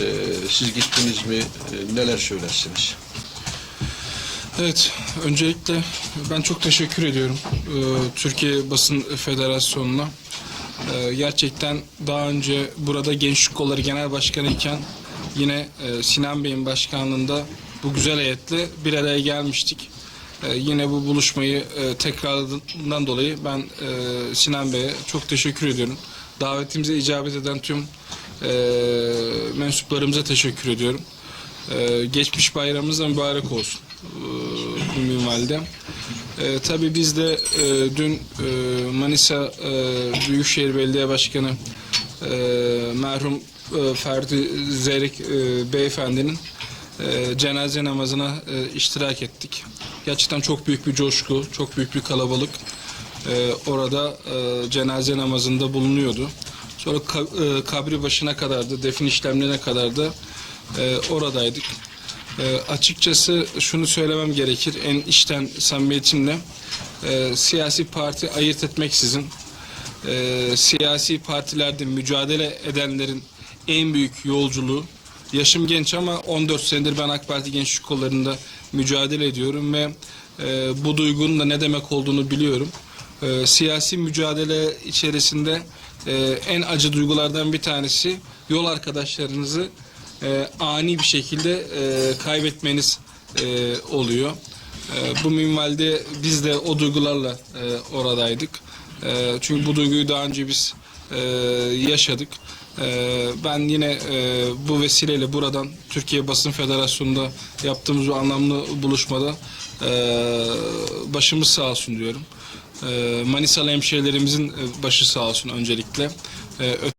Ee, siz gittiniz mi? Ee, neler söylersiniz? Evet, öncelikle ben çok teşekkür ediyorum e, Türkiye Basın Federasyonu'na. E, Gerçekten daha önce burada Gençlik Kolları Genel Başkanı iken yine e, Sinan Bey'in başkanlığında bu güzel heyetle bir araya gelmiştik. E, Yine bu buluşmayı e, tekrarladığından dolayı ben e, Sinan Bey'e çok teşekkür ediyorum. Davetimize icabet eden tüm e, mensuplarımıza teşekkür ediyorum. Ee, geçmiş bayramımız da mübarek olsun ee, bu minvalde. Ee, tabii biz de e, dün e, Manisa e, Büyükşehir Belediye Başkanı e, merhum e, Ferdi Zeyrek e, Beyefendinin e, cenaze namazına e, iştirak ettik. Gerçekten çok büyük bir coşku, çok büyük bir kalabalık e, orada e, cenaze namazında bulunuyordu. Sonra e, kabri başına kadar da defin işlemlerine kadar da e, oradaydık. E, açıkçası şunu söylemem gerekir en içten samimiyetimle e, siyasi parti ayırt etmeksizin e, siyasi partilerde mücadele edenlerin en büyük yolculuğu yaşım genç ama 14 senedir ben AK Parti Gençlik Kolları'nda mücadele ediyorum ve e, bu duygunun da ne demek olduğunu biliyorum. E, siyasi mücadele içerisinde e, en acı duygulardan bir tanesi yol arkadaşlarınızı e, ani bir şekilde e, kaybetmeniz e, oluyor. E, bu minvalde biz de o duygularla e, oradaydık. E, çünkü bu duyguyu daha önce biz e, yaşadık. E, ben yine e, bu vesileyle buradan Türkiye Basın Federasyonu'nda yaptığımız bu anlamlı buluşmada e, başımız sağ olsun diyorum. E, Manisalı hemşehrilerimizin e, başı sağ olsun öncelikle. E,